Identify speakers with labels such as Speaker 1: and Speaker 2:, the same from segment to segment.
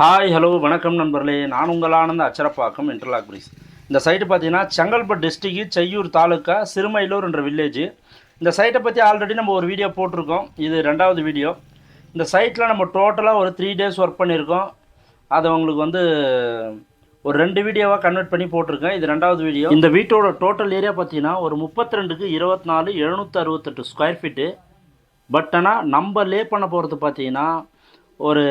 Speaker 1: Hi hello வணக்கம் நண்பர்களே. நான் உங்கள் ஆனந்த அச்சரப்பாக்கம் இன்டர்லாக் பிரிஸ் இந்த சைட்டு பார்த்தீங்கன்னா செங்கல்பட்டு டிஸ்ட்ரிக்ட் செய்யூர் தாலுக்கா சிறுமையிலூர் என்ற வில்லேஜ் இந்த சைட்டை பற்றி ஆல்ரெடி நம்ம ஒரு வீடியோ போட்டிருக்கோம். இது ரெண்டாவது வீடியோ இந்த சைட்டில் நம்ம டோட்டலாக ஒரு த்ரீ டேஸ் ஒர்க் பண்ணியிருக்கோம். அதை உங்களுக்கு வந்து ஒரு ரெண்டு வீடியோவாக கன்வெர்ட் பண்ணி போட்டிருக்கேன். இது ரெண்டாவது வீடியோ இந்த வீட்டோட டோட்டல் ஏரியா பார்த்தீங்கன்னா ஒரு முப்பத்தி ரெண்டுக்கு இருபத்தி நாலு எழுநூற்றி அறுபத்தெட்டு ஸ்கொயர் ஃபீட்டு பட் ஆனால் நம்ம லே பண்ண போகிறது பார்த்தீங்கன்னா ஒரு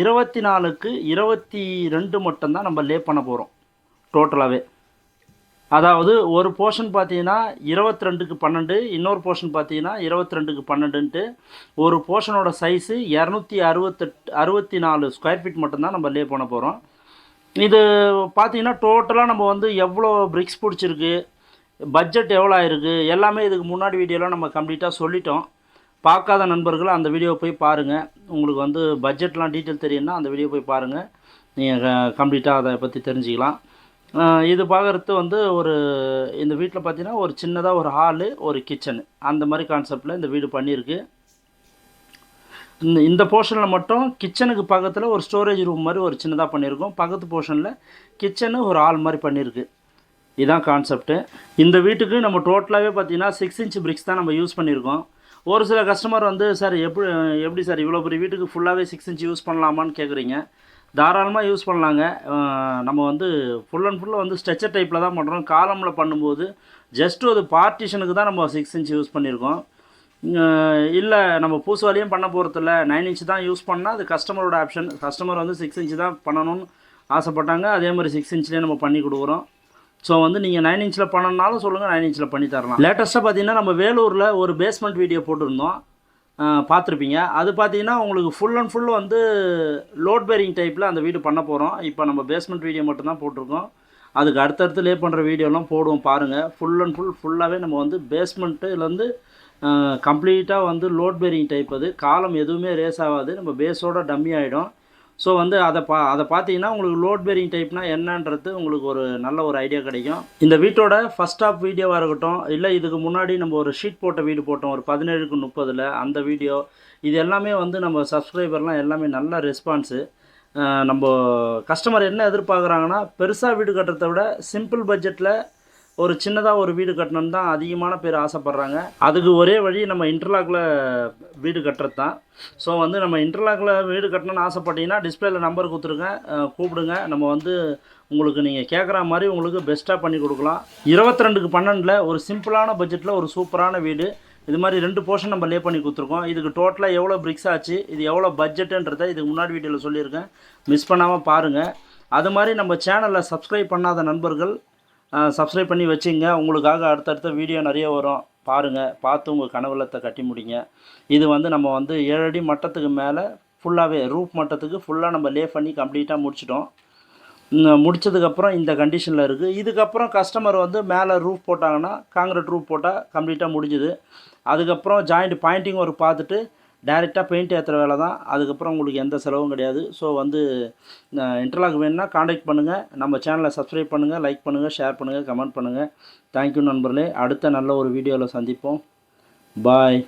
Speaker 1: இருபத்தி நாலுக்கு இருபத்தி ரெண்டு மட்டும்தான் நம்ம லே பண்ண போகிறோம் டோட்டலாகவே அதாவது ஒரு போர்ஷன் பார்த்தீங்கன்னா இருபத்தி ரெண்டுக்கு பன்னெண்டு இன்னொரு போர்ஷன் பார்த்தீங்கன்னா இருபத்தி ரெண்டுக்கு பன்னெண்டுன்ட்டு ஒரு போர்ஷனோட சைஸு இரநூத்தி அறுபத்தெட்டு அறுபத்தி நாலு ஸ்கொயர் ஃபீட் மட்டும்தான் நம்ம லே பண்ண போகிறோம் இது பார்த்தீங்கன்னா டோட்டலாக நம்ம வந்து எவ்வளோ பிரிக்ஸ் பிடிச்சிருக்கு பட்ஜெட் எவ்வளோ ஆயிருக்கு எல்லாமே இதுக்கு முன்னாடி வீடியோவில் நம்ம கம்ப்ளீட்டாக சொல்லிட்டோம். பார்க்காத நண்பர்கள் அந்த வீடியோ போய் பாருங்கள் உங்களுக்கு வந்து பட்ஜெட்லாம் டீட்டெயில் தெரியும்னா அந்த வீடியோ போய் பாருங்கள் நீங்கள் கம்ப்ளீட்டாக அதை பற்றி தெரிஞ்சுக்கலாம். இது பார்க்குறது வந்து ஒரு இந்த வீட்டில் பார்த்தீங்கன்னா ஒரு சின்னதாக ஒரு ஹாலு ஒரு கிச்சனு அந்த மாதிரி கான்செப்டில் இந்த வீடு பண்ணியிருக்கு. இந்த இந்த போர்ஷனில் மட்டும் கிச்சனுக்கு பக்கத்தில் ஒரு ஸ்டோரேஜ் ரூம் மாதிரி ஒரு சின்னதாக பண்ணியிருக்கோம். பக்கத்து போர்ஷனில் கிச்சனு ஒரு ஹால் மாதிரி பண்ணியிருக்கு. இதுதான் கான்செப்ட்டு இந்த வீட்டுக்கு நம்ம டோட்டலாகவே பார்த்தீங்கன்னா சிக்ஸ் இன்ச் பிரிக்ஸ் தான் நம்ம யூஸ் பண்ணியிருக்கோம். ஒரு சில கஸ்டமர் வந்து சார் எப்படி எப்படி சார் இவ்வளோ பெரிய வீட்டுக்கு ஃபுல்லாகவே சிக்ஸ் இன்ச் யூஸ் பண்ணலாமான்னு கேட்குறீங்க தாராளமாக யூஸ் பண்ணலாங்க. நம்ம வந்து ஃபுல் அண்ட் ஃபுல்லாக வந்து ஸ்ட்ரெச்சர் டைப்பில் தான் பண்ணுறோம் காலமில் பண்ணும்போது ஜஸ்ட் ஒரு பார்ட்டிஷனுக்கு தான் நம்ம சிக்ஸ் இன்ச் யூஸ் பண்ணியிருக்கோம் இல்லை நம்ம பூசுவாலியும் பண்ண போகிறதில்ல நைன் இன்ச் தான் யூஸ் பண்ணால் அது கஸ்டமரோட ஆப்ஷன் கஸ்டமர் வந்து சிக்ஸ் இன்ச் தான் பண்ணணும்னு ஆசைப்பட்டாங்க. அதே மாதிரி சிக்ஸ் இன்ச்லேயே நம்ம பண்ணி கொடுக்குறோம். ஸோ வந்து நீங்கள் நைன் இன்ச்சில் பண்ணணுனாலும் சொல்லுங்கள் நைன் இன்ச்சில் பண்ணி தரலாம். லேட்டஸ்ட்டாக பார்த்தீங்கன்னா நம்ம வேலூரில் ஒரு பேஸ்மெண்ட் வீடியோ போட்டிருந்தோம். பார்த்துருப்பீங்க அது பார்த்தீங்கன்னா உங்களுக்கு ஃபுல் அண்ட் ஃபுல் வந்து லோட் பேரிங் டைப்பில் அந்த வீடு பண்ண போகிறோம் இப்போ நம்ம பேஸ்மெண்ட் வீடியோ மட்டும்தான் போட்டிருக்கோம். அதுக்கு அடுத்தடுத்து லே பண்ணுற வீடியோலாம் போடுவோம் பாருங்கள் ஃபுல் அண்ட் ஃபுல் ஃபுல்லாகவே நம்ம வந்து பேஸ்மெண்ட்டுலேருந்து கம்ப்ளீட்டாக வந்து லோட் பேரிங் டைப் அது. காலம் எதுவுமே ரேஸ் ஆகாது. நம்ம பேஸோட டம்மி ஆகிடும் ஸோ வந்து அதை பா அதை பார்த்தீங்கன்னா உங்களுக்கு லோட் பேரிங் டைப்னா என்னன்றது உங்களுக்கு ஒரு நல்ல ஒரு ஐடியா கிடைக்கும். இந்த வீட்டோட ஃபஸ்ட் ஆஃப் வீடியோவாக இருக்கட்டும் இல்லை இதுக்கு முன்னாடி நம்ம ஒரு ஷீட் போட்ட வீடு போட்டோம் ஒரு பதினேழுக்கு முப்பதில் அந்த வீடியோ இது எல்லாமே வந்து நம்ம சப்ஸ்கிரைபர்லாம் எல்லாமே நல்ல ரெஸ்பான்ஸு நம்ம கஸ்டமர் என்ன எதிர்பார்க்குறாங்கன்னா பெருசாக வீடு கட்டுறத விட சிம்பிள் பட்ஜெட்டில் ஒரு சின்னதாக ஒரு வீடு கட்டணும்னு தான் அதிகமான பேர் ஆசைப்பட்றாங்க. அதுக்கு ஒரே வழி நம்ம இன்டர்லாக்கில் வீடு கட்டுறது தான் ஸோ வந்து நம்ம இன்டர்லாக்கில் வீடு கட்டணும்னு ஆசைப்பட்டீங்கன்னா டிஸ்பிளேல நம்பர் கொடுத்துருங்க கூப்பிடுங்க. நம்ம வந்து உங்களுக்கு நீங்கள் கேட்குற மாதிரி உங்களுக்கு பெஸ்ட்டாக பண்ணி கொடுக்கலாம். இருபத்தி ரெண்டுக்கு பன்னெண்டில் ஒரு சிம்பிளான பட்ஜெட்டில் ஒரு சூப்பரான வீடு. இது மாதிரி ரெண்டு போர்ஷன் நம்ம லே பண்ணி கொடுத்துருக்கோம். இதுக்கு டோட்டலாக எவ்வளோ பிரிக்ஸ் ஆச்சு இது எவ்வளோ பட்ஜெட்டுன்றதை இதுக்கு முன்னாடி வீடியோவில் சொல்லியிருக்கேன். மிஸ் பண்ணாமல் பாருங்கள் அது மாதிரி நம்ம சேனலில் சப்ஸ்கிரைப் பண்ணாத நண்பர்கள் சப்ஸ்கிரைப் பண்ணி வச்சுங்க. உங்களுக்காக அடுத்தடுத்த வீடியோ நிறைய வரும். பாருங்கள் பார்த்து உங்கள் கனவுலத்தை கட்டி முடிங்க. இது வந்து நம்ம வந்து ஏழடி மட்டத்துக்கு மேலே ஃபுல்லாகவே ரூப் மட்டத்துக்கு ஃபுல்லாக நம்ம லே பண்ணி கம்ப்ளீட்டாக முடிச்சிட்டோம். முடித்ததுக்கப்புறம் முடிச்சதுக்கப்புறம் இந்த கண்டிஷனில் இருக்குது இதுக்கப்புறம் கஸ்டமர் வந்து மேலே ரூஃப் போட்டாங்கன்னா காங்கிரட் ரூஃப் போட்டால் கம்ப்ளீட்டாக முடிஞ்சுது. அதுக்கப்புறம் ஜாயிண்ட் பாயிண்டிங் ஒரு பார்த்துட்டு டைரெக்டாக பெயிண்ட் ஏற்றுற வேலை தான். அதுக்கப்புறம் உங்களுக்கு எந்த செலவும் கிடையாது. ஸோ வந்து இன்டர்லாக் வேணும்னா காண்டாக்ட் பண்ணுங்கள் நம்ம சேனலை சப்ஸ்கிரைப் பண்ணுங்கள் லைக் பண்ணுங்கள் ஷேர் பண்ணுங்கள் கமெண்ட் பண்ணுங்கள் தேங்க்யூ நண்பர்களே. அடுத்த நல்ல ஒரு வீடியோவில் சந்திப்போம். பாய்